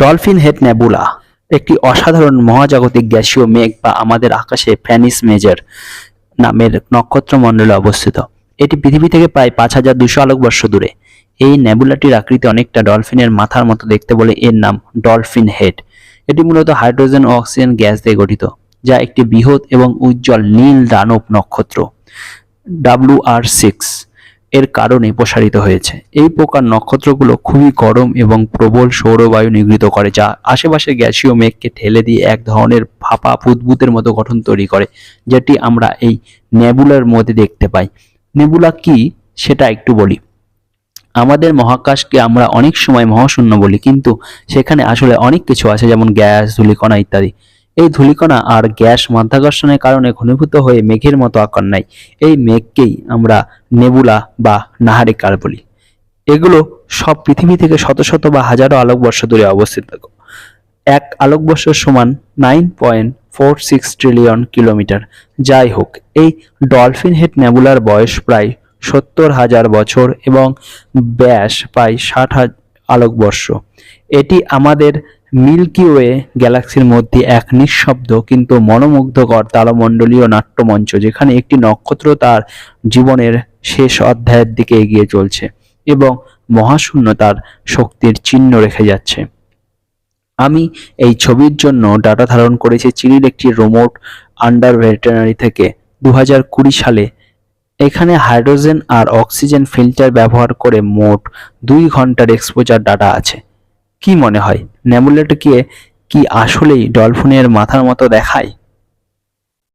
Dolphin head nebula, একটি অসাধারণ মহাজাগতিক গ্যাসীয় মেঘ বা আমাদের আকাশে ফ্যানিস মেজর নামের নক্ষত্রমণ্ডলে অবস্থিত। এটি পৃথিবী থেকে প্রায় পাঁচ হাজার দুশো আলোকবর্ষ দূরে। এই নেবুলাটির আকৃতি অনেকটা ডলফিনের মাথার মতো দেখতে বলে এর নাম ডলফিন হেড। এটি মূলত হাইড্রোজেন ও অক্সিজেন গ্যাস দিয়ে গঠিত, যা একটি বৃহৎ এবং উজ্জ্বল নীল দানব নক্ষত্র ডাব্লু আর সিক্স। এর কারণে প্রসারিত হয়েছে। এই প্রকার নক্ষত্রগুলো খুবই গরম এবং প্রবল সৌরবায়ু নিগৃহীত করে, যা আশেপাশের গ্যাসীয় মেঘকে ঠেলে দিয়ে এক ধরনের ফাঁপা বুদবুদের মতো গঠন তৈরি করে, যেটি আমরা এই নেবুলার মধ্যে দেখতে পাই। নেবুলা কি? সেটা একটু বলি। আমাদের মহাকাশকে আমরা অনেক সময় মহাশূন্য বলি, কিন্তু সেখানে আসলে অনেক কিছু আছে, যেমন গ্যাস, ধূলিকণা ইত্যাদি। এই ধূলিকণা আর গ্যাস মাধ্যাকর্ষণের কারণে ঘনীভূত হয়ে মেঘের মতো আকার নেয়। এই মেঘকেই আমরা নেবুলা বা নাহারিকার বলি। এগুলো সব পৃথিবী থেকে শত শত বা হাজারো আলোকবর্ষ দূরে অবস্থিত। এক আলোকবর্ষ সমান nine point four six trillion kilometre. যাই হোক, এই ডলফিন হেড নেবুলার বয়স প্রায় সত্তর হাজার বছর এবং ব্যাস প্রায় ষাট আলোকবর্ষ। এটি আমাদের মিল্কি ওয়ে গ্যালাক্সির মধ্যে এক নিঃশব্দ কিন্তু মনোমুগ্ধকর তালমণ্ডলীয় নাট্যমঞ্চ, যেখানে একটি নক্ষত্র তার জীবনের শেষ অধ্যায়ের দিকে এগিয়ে চলছে এবং মহাশূন্য তার শক্তির চিহ্ন রেখে যাচ্ছে। আমি এই ছবির জন্য ডাটা ধারণ করেছি চিলির একটি রোমোট আন্ডার ভেটেরিনারি থেকে দু সালে। এখানে হাইড্রোজেন আর অক্সিজেন ফিল্টার ব্যবহার করে মোট দুই ঘণ্টার এক্সপোজার ডাটা আছে। কি মনে হয়? নেমুলেটকে কি আসলেই ডলফিনের মাথার মতো দেখায়?